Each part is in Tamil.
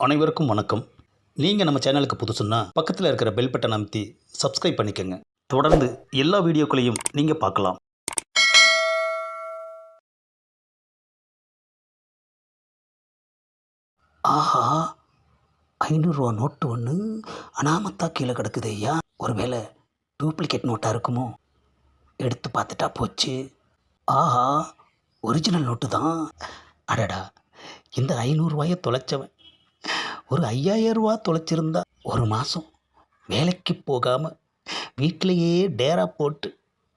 அனைவருக்கும் வணக்கம். நீங்கள் நம்ம சேனலுக்கு புதுசுன்னா பக்கத்தில் இருக்கிற பெல் பட்டன் அமைத்தி சப்ஸ்கிரைப் பண்ணிக்கோங்க. தொடர்ந்து எல்லா வீடியோக்களையும் நீங்கள் பார்க்கலாம். ஆஹா ஐநூறுரூவா நோட்டு ஒன்று அனாமத்தா கீழே கிடக்குது ஐயா. ஒருவேளை டூப்ளிகேட் நோட்டாக இருக்குமோ? எடுத்து பார்த்துட்டா போச்சு. ஆஹா ஒரிஜினல் நோட்டு தான். அடடா இந்த ஐநூறுரூவாயை தொலைச்சவன் ஒரு ஐயாயிரம் ரூபா தொலைச்சிருந்தா ஒரு மாதம் வேலைக்கு போகாமல் வீட்டிலையே டேரா போட்டு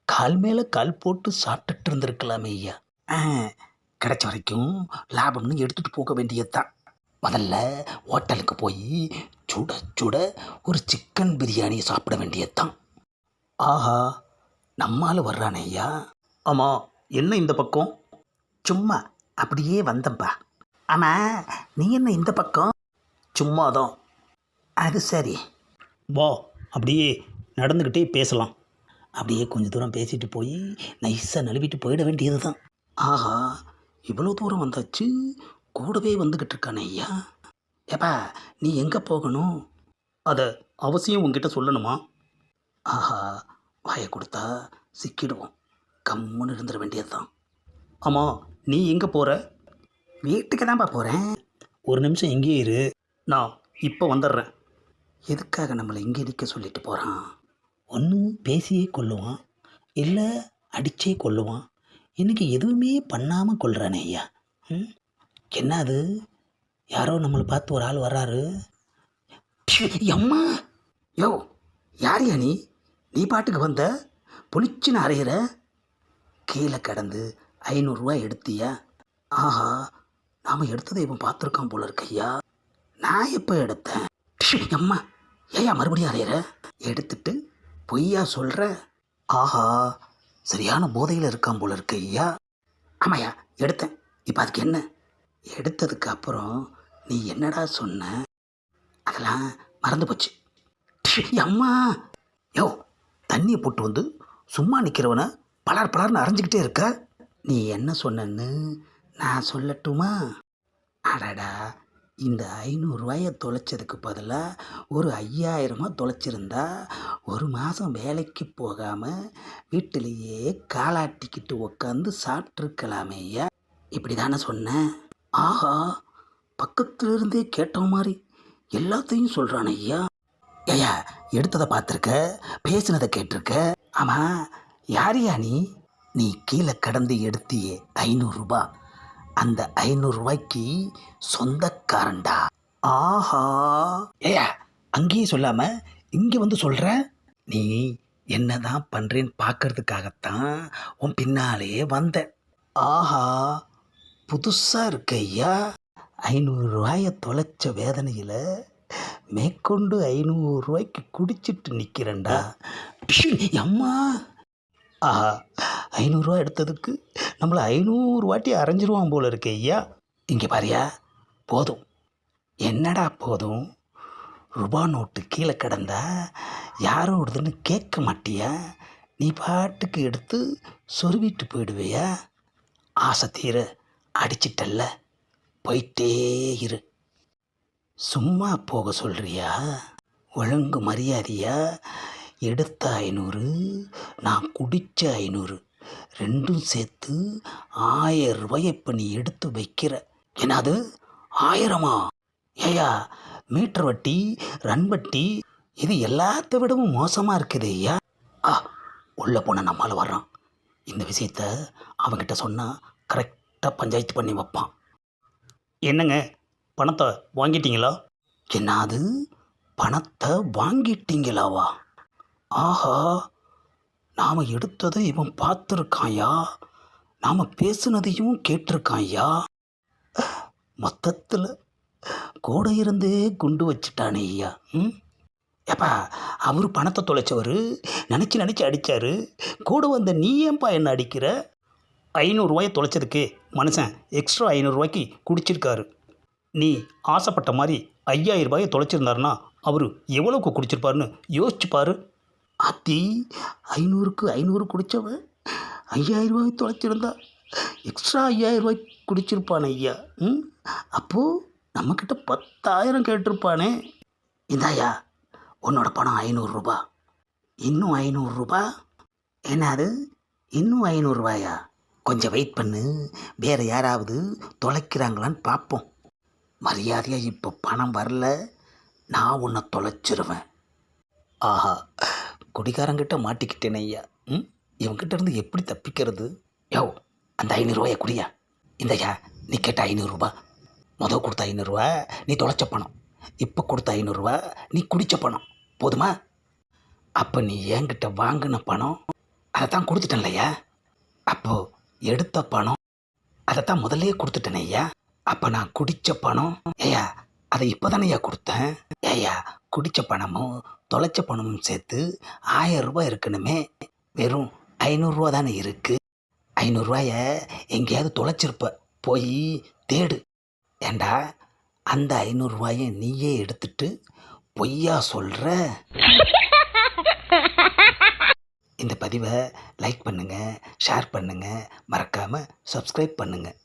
கால் மேலே கால் போட்டு சாப்பிட்டுட்டு இருந்திருக்கலாமே ஐயா. ஆ, கிடைச்ச வரைக்கும் லாபம்னு எடுத்துகிட்டு போக வேண்டியது தான் முதல்ல ஹோட்டலுக்கு போய் சுட சுட ஒரு சிக்கன் பிரியாணி சாப்பிட வேண்டியது தான் ஆஹா நம்மால் வர்றானே ஐயா. ஆமாம் என்ன இந்த பக்கம்? சும்மா அப்படியே வந்தம்பா ஆமாம் நீ என்ன இந்த பக்கம்? சும்மா தான் அது சரி. வா அப்படியே நடந்துக்கிட்டே பேசலாம். அப்படியே கொஞ்சம் தூரம் பேசிட்டு போய் நைஸாக நழுவிட்டு போயிட வேண்டியது தான் ஆஹா இவ்வளோ தூரம் வந்தாச்சு. கூடவே வந்துக்கிட்டு இருக்கானே ஐயா. ஏப்பா நீ எங்கே போகணும்? அதை அவசியம் உங்ககிட்ட சொல்லணுமா? ஆஹா வாயை கொடுத்தா சிக்கிடுவோம். கம்முன்னு இருந்துட வேண்டியது தான் ஆமாம் நீ எங்கே போகிற வீட்டுக்கு தான்ப்பா போகிறேன் ஒரு நிமிஷம் இங்கேயே இரு. நான் இப்போ வந்துடுறேன். எதுக்காக நம்மளை இங்கே இருக்க சொல்லிட்டு போகிறான்? ஒன்று பேசியே கொல்லுவான் இல்லை அடித்தே கொல்லுவான் இன்றைக்கி எதுவுமே பண்ணாமல் கொள்கிறானே ஐயா. ம்? என்ன அது? யாரோ நம்மளை பார்த்து ஒரு ஆள் வர்றாரு. அம்மா யோ யாரையா நீ? நீ பாட்டுக்கு வந்த? புளிச்சுன்னு அறையிற? கீழே கடந்து ஐநூறுரூவா எடுத்தியா? ஆஹா நாம் எடுத்ததை இவன் பார்த்துருக்கான் போல இருக்கையா நான் எப்போ எடுத்தேன்? அம்மா ஏயா மறுபடியும் அறையிற எடுத்துட்டு பொய்யா சொல்கிற ஆஹா சரியான போதையில் இருக்கான் போல இருக்கு ஐயா. ஆமாயா எடுத்தேன். இப்போ அதுக்கு என்ன? எடுத்ததுக்கு அப்புறம் நீ என்னடா சொன்ன? அதெல்லாம் மறந்து போச்சு. அம்மா. யோ தண்ணியை போட்டு வந்து சும்மா நிற்கிறவனை பலார் பலார்னு அரைஞ்சிக்கிட்டே இருக்க? நீ என்ன சொன்னன்னு நான் சொல்லட்டுமா? அடடா இந்த ஐநூறுரூவாயை தொலைச்சதுக்கு பதிலாக ஒரு ஐயாயிரமாக தொலைச்சிருந்தா ஒரு மாதம் வேலைக்கு போகாமல் வீட்டிலேயே காலாட்டிக்கிட்டு உக்காந்து சாப்பிட்ருக்கலாமே ஐயா இப்படி தானே சொன்னேன் ஆஹா பக்கத்துலேருந்தே கேட்ட மாதிரி எல்லாத்தையும் சொல்கிறான் ஐயா ஐயா எடுத்ததை பார்த்துருக்க? பேசினதை கேட்டிருக்க? ஆமாம் யாரையா நீ? நீ கீழே கடந்து எடுத்தியே ஐநூறுரூபா அந்த ஐநூறுரூவாய்க்கு சொந்தக்காரன்டா. ஆஹா. ஏயா அங்கேயே சொல்லாமல் இங்கே வந்து சொல்கிற நீ என்னதான் பண்ணுறேன்னு பார்க்கறதுக்காகத்தான் உன் பின்னாலேயே வந்தேன் ஆஹா புதுசாக இருக்க ஐயா ஐநூறுரூவாயை தொலைச்ச வேதனையில் மேற்கொண்டு ஐநூறுரூவாய்க்கு குடிச்சிட்டு நிற்கிறேன்டா அம்மா. ஆஹா ஐநூறுரூவா எடுத்ததுக்கு நம்மளை ஐநூறு வாட்டி அரைஞ்சிருவான் போல இருக்கு ஐயா. இங்கே பாரியா போதும். என்னடா போதும்? ரூபா நோட்டு கீழே கிடந்தா யாரோடதுன்னு கேட்க மாட்டியா? நீ பாட்டுக்கு எடுத்து சொருவிட்டு போயிடுவியா? ஆசை தீர அடிச்சிட்டல்ல. போயிட்டே இரு. சும்மா போக சொல்கிறியா ஒழுங்கு மரியாதையா? எடுத்த ஐநூறு நான் குடித்த ஐநூறு. ரெண்டும் சேர்த்து ஆயிரம் ரூபாய் இப்போ நீ எடுத்து வைக்கிற. என்னது? ஆயிரமா? ஏயா மீட்டர் வட்டி ரன் வட்டி இது எல்லாத்த விடவும் மோசமாக இருக்குது ஐயா. ஆ உள்ளே போன நம்மால் வர்றான். இந்த விஷயத்த அவன்கிட்ட சொன்னால் கரெக்டாக பஞ்சாயத்து பண்ணி வைப்பான். என்னங்க பணத்தை வாங்கிட்டீங்களா? என்னது? பணத்தை வாங்கிட்டீங்களாவா? ஆஹா நாம் எடுத்ததை இவன் பார்த்துருக்காயா? நாம் பேசுனதையும் கேட்டிருக்காயா? மொத்தத்தில் கூட இருந்தே குண்டு வச்சுட்டானே ஐயா. ம்? ஏப்பா அவர் பணத்தை தொலைச்சவர் நினச்சி நினச்சி அடித்தார் கூட வந்த நீ ஏன்பா என்ன அடிக்கிற? ஐநூறுரூவாயை தொலைச்சதுக்கு மனுஷன் எக்ஸ்ட்ரா ஐநூறுரூவாய்க்கு குடிச்சிருக்காரு. நீ ஆசைப்பட்ட மாதிரி ஐயாயிரம் ரூபாயை தொலைச்சிருந்தாருன்னா அவர் எவ்வளோக்கு குடிச்சிருப்பாருன்னு யோசிச்சு பாரு. அத்தி ஐநூறுக்கு ஐநூறு குடித்தவன் ஐயாயிரம் ரூபாய் தொலைச்சிருந்தா எக்ஸ்ட்ரா ஐயாயிரம் ரூபாய் குடிச்சிருப்பான் ஐயா ம்? அப்போது நம்மக்கிட்ட பத்தாயிரம் கேட்டிருப்பானே. இந்தாயா உன்னோட பணம் ஐநூறுரூபா இன்னும் ஐநூறுரூபா என்னது? இன்னும் ஐநூறுரூவாயா கொஞ்சம் வெயிட் பண்ணு வேறு யாராவது தொலைக்கிறாங்களான்னு பார்ப்போம் மரியாதையாக இப்போ பணம் வரல நான் உன்னை தொலைச்சிருவேன். ஆஹா குடிகாரங்கிட்ட மாட்டிக்கிட்டேனே ஐயா. ம்? இவங்கிட்ட இருந்து எப்படி தப்பிக்கிறது? யோ அந்த ஐநூறுரூவாயை குடியா. இந்தய்யா நீ கேட்ட ஐநூறுரூபா முதல் கொடுத்த ஐநூறுரூவா நீ தொலைச்ச பணம். இப்போ கொடுத்த ஐநூறுரூவா நீ குடித்த பணம். போதுமா? அப்போ நீ என்கிட்ட வாங்கின பணம் அதை தான் கொடுத்துட்டேன்லையா அப்போது எடுத்த பணம் அதை தான் முதல்லயே கொடுத்துட்டேனே ஐயா. அப்போ நான் குடித்த பணம் ஏயா அதை இப்போ தானேயா கொடுத்தேன். ஏயா குடித்த பணமும் தொலைச்ச பணமும் சேர்த்து ஆயிரம் ரூபாய் இருக்கணுமே. வெறும் ஐநூறுரூவா தானே இருக்குது ஐநூறுரூவாய எங்கேயாவது தொலைச்சிருப்ப போய் தேடு. ஏண்டா அந்த ஐநூறுரூவாயை நீயே எடுத்துட்டு பொய்யா சொல்கிற இந்த பதிவை லைக் பண்ணுங்கள் ஷேர் பண்ணுங்கள் மறக்காமல் சப்ஸ்கிரைப் பண்ணுங்கள்